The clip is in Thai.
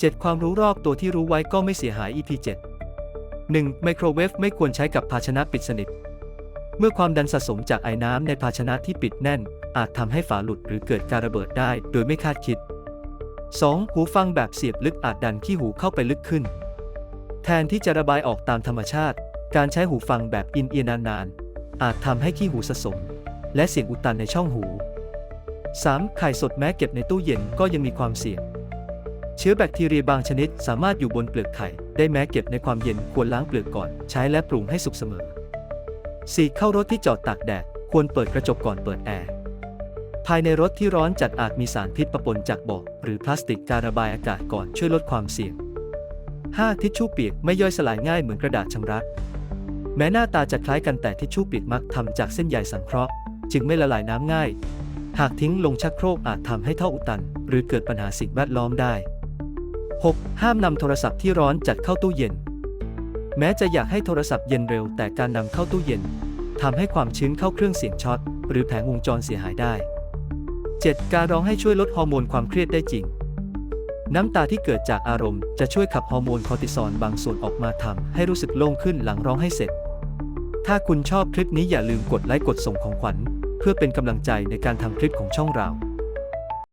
7 ความรู้รอบตัวที่รู้ไว้ก็ไม่เสียหาย EP 7 1. ไมโครเวฟไม่ควรใช้กับภาชนะปิดสนิท เมื่อความดันสะสมจากไอ้น้ำในภาชนะที่ปิดแน่น อาจทำให้ฝาหลุดหรือเกิดการระเบิดได้โดยไม่คาดคิด 2. หูฟังแบบเสียบลึกอาจดันขี้หูเข้าไปลึกขึ้น แทนที่จะระบายออกตามธรรมชาติ การใช้หูฟังแบบอินเอียร์นานๆ อาจทำให้ขี้หูสะสม และเสียงอุดตันในช่องหู 3. ไข่สดแม้เก็บในตู้เย็นก็ยังมีความเสี่ยง เชื้อแบคทีเรียบางชนิดสามารถอยู่บนเปลือกไข่ ได้แม้เก็บในความเย็นควรล้างเปลือกก่อน ใช้และปรุงให้สุกเสมอ 4. เข้ารถที่จอดตากแดด ควรเปิดกระจกก่อนเปิดแอร์ ภายในรถที่ร้อนจัดอาจมีสารพิษปะปนจากเบาะหรือพลาสติกการระบายอากาศก่อนช่วยลดความเสี่ยง 5. ทิชชู่เปียกไม่ย่อยสลายง่ายเหมือนกระดาษชำระ แม้หน้าตาจะคล้ายกันแต่ทิชชู่เปียกมักทำจากเส้นใยสังเคราะห์ จึงไม่ละลายน้ำง่าย หากทิ้งลงชักโครกอาจทำให้ท่ออุดตัน หรือเกิดปัญหาสิ่งแวดล้อมได้ 6. ห้ามนำโทรศัพท์ที่ร้อนจัดเข้าตู้เย็น แม้จะอยากให้โทรศัพท์เย็นเร็วแต่การนำเข้าตู้เย็นทำให้ความชื้นเข้าเครื่องเสียงช็อต หรือแผงวงจรเสียหายได้ 7. การร้องให้ช่วยลดฮอร์โมนความเครียดได้จริง น้ำตาที่เกิดจากอารมณ์จะช่วยขับฮอร์โมนคอร์ติซอลบางส่วนออกมาทำให้รู้สึกโล่งขึ้นหลังร้องให้เสร็จ ถ้าคุณชอบคลิปนี้อย่าลืมกดไลค์กดส่งของขวัญ เพื่อเป็นกำลังใจในการทำคลิปของช่องเรา